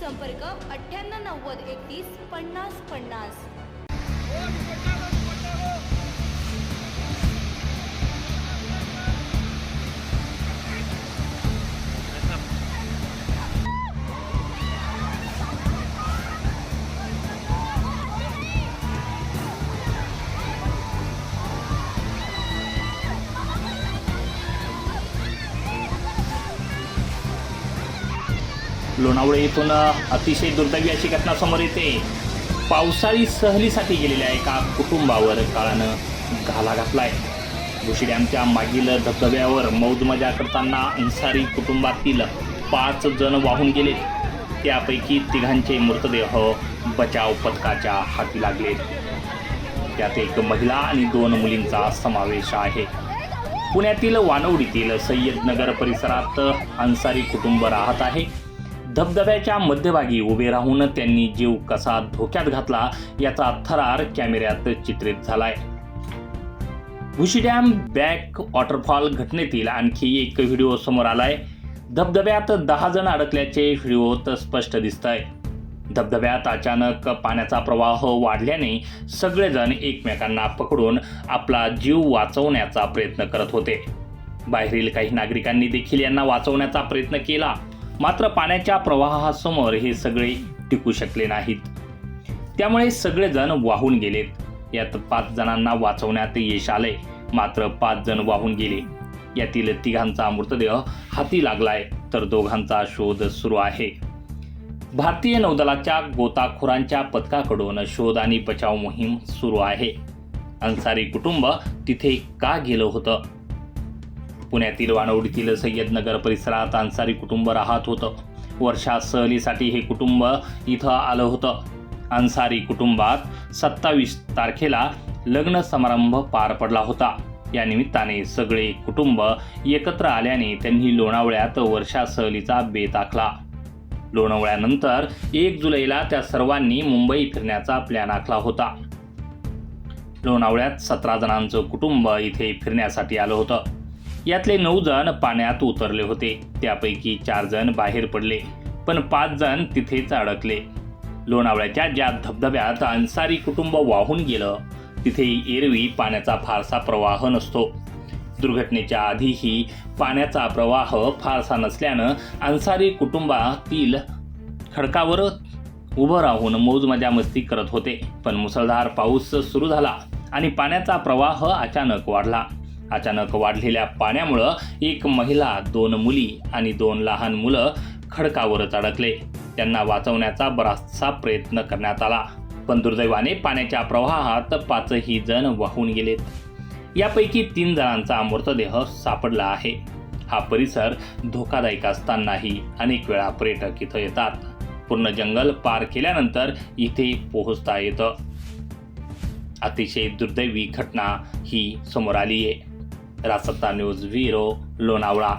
संपर्क अठ्ठ्याण्णव नव्वद एकतीस पन्नास पन्नास. लोणावळे येथून अतिशय दुर्दैवी अशी घटना समोर येते. पावसाळी सहलीसाठी गेलेल्या एका कुटुंबावर काळानं घाला घातलाय. भुशी डॅमच्या मागील धबधब्यावर मौज मजा करताना अन्सारी कुटुंबातील पाच जण वाहून गेले. त्यापैकी तिघांचे मृतदेह बचाव पथकाच्या हाती लागले. त्यात एक महिला आणि दोन मुलींचा समावेश आहे. पुण्यातील वानवडीतील सय्यदनगर परिसरात अन्सारी कुटुंब राहत आहे. धबधब्याच्या मध्यभागी उभे राहून त्यांनी जीव कसा धोक्यात घातला याचा थरार कॅमेऱ्यात चित्रित झालाय. भुशी डॅम बॅक वॉटरफॉल घटनेतील आणखी एक व्हिडिओ समोर आलाय. धबधब्यात दहा जण अडकल्याचे व्हिडिओत स्पष्ट दिसत आहे धबधब्यात अचानक पाण्याचा प्रवाह वाढल्याने सगळेजण एकमेकांना पकडून आपला जीव वाचवण्याचा प्रयत्न करत होते. बाहेरील काही नागरिकांनी देखील यांना वाचवण्याचा प्रयत्न केला. मात्र पाण्याच्या प्रवाहासमोर हे सगळे टिकू शकले नाहीत. त्यामुळे सगळेजण वाहून गेलेत. यात पाच जणांना वाचवण्यात यश आले मात्र पाच जण वाहून गेले. यातील तिघांचा मृतदेह हाती लागलाय तर दोघांचा शोध सुरू आहे. भारतीय नौदलाच्या गोताखोरांच्या पथकाकडून शोध आणि बचाव मोहीम सुरू आहे. अन्सारी कुटुंब तिथे का गेलं होतं? पुण्यातील वानवडीतील सय्यदनगर परिसरात अन्सारी कुटुंब राहत होतं. वर्षा सहलीसाठी हे कुटुंब इथं आलं होतं. अन्सारी कुटुंबात सत्तावीस तारखेला लग्न समारंभ पार पडला होता. या निमित्ताने सगळे कुटुंब एकत्र आल्याने त्यांनी लोणावळ्यात वर्षा सहलीचा बेत आखला लोणावळ्यानंतर एक जुलैला त्या सर्वांनी मुंबई फिरण्याचा प्लॅन आखला होता. लोणावळ्यात सतरा जणांचं कुटुंब इथे फिरण्यासाठी आलं होतं. यातले नऊ जण पाण्यात उतरले होते. त्यापैकी चार जण बाहेर पडले पण पाच जण तिथेच अडकले. लोणावळ्याच्या ज्या धबधब्यात अन्सारी कुटुंब वाहून गेलं तिथे एरवी पाण्याचा फारसा प्रवाह नसतो. दुर्घटनेच्या आधीही पाण्याचा प्रवाह फारसा नसल्यानं अन्सारी कुटुंबातील खडकावर उभं राहून मौज मजा मस्ती करत होते. पण मुसळधार पाऊस सुरू झाला आणि पाण्याचा प्रवाह अचानक वाढला. अचानक वाढलेल्या पाण्यामुळं एक महिला दोन मुली आणि दोन लहान मुलं खडकावरच अडकले. त्यांना वाचवण्याचा बराचसा प्रयत्न करण्यात आला. पण दुर्दैवाने पाण्याच्या प्रवाहात पाचही जण वाहून गेलेत. यापैकी तीन जणांचा मृतदेह सापडला आहे. हा परिसर धोकादायक असतानाही अनेक वेळा पर्यटक इथं येतात. पूर्ण जंगल पार केल्यानंतर इथे पोहोचता येतं. अतिशय दुर्दैवी घटना ही समोर आली आहे रासत्ता न्यूज व्हिरो लोणावळा.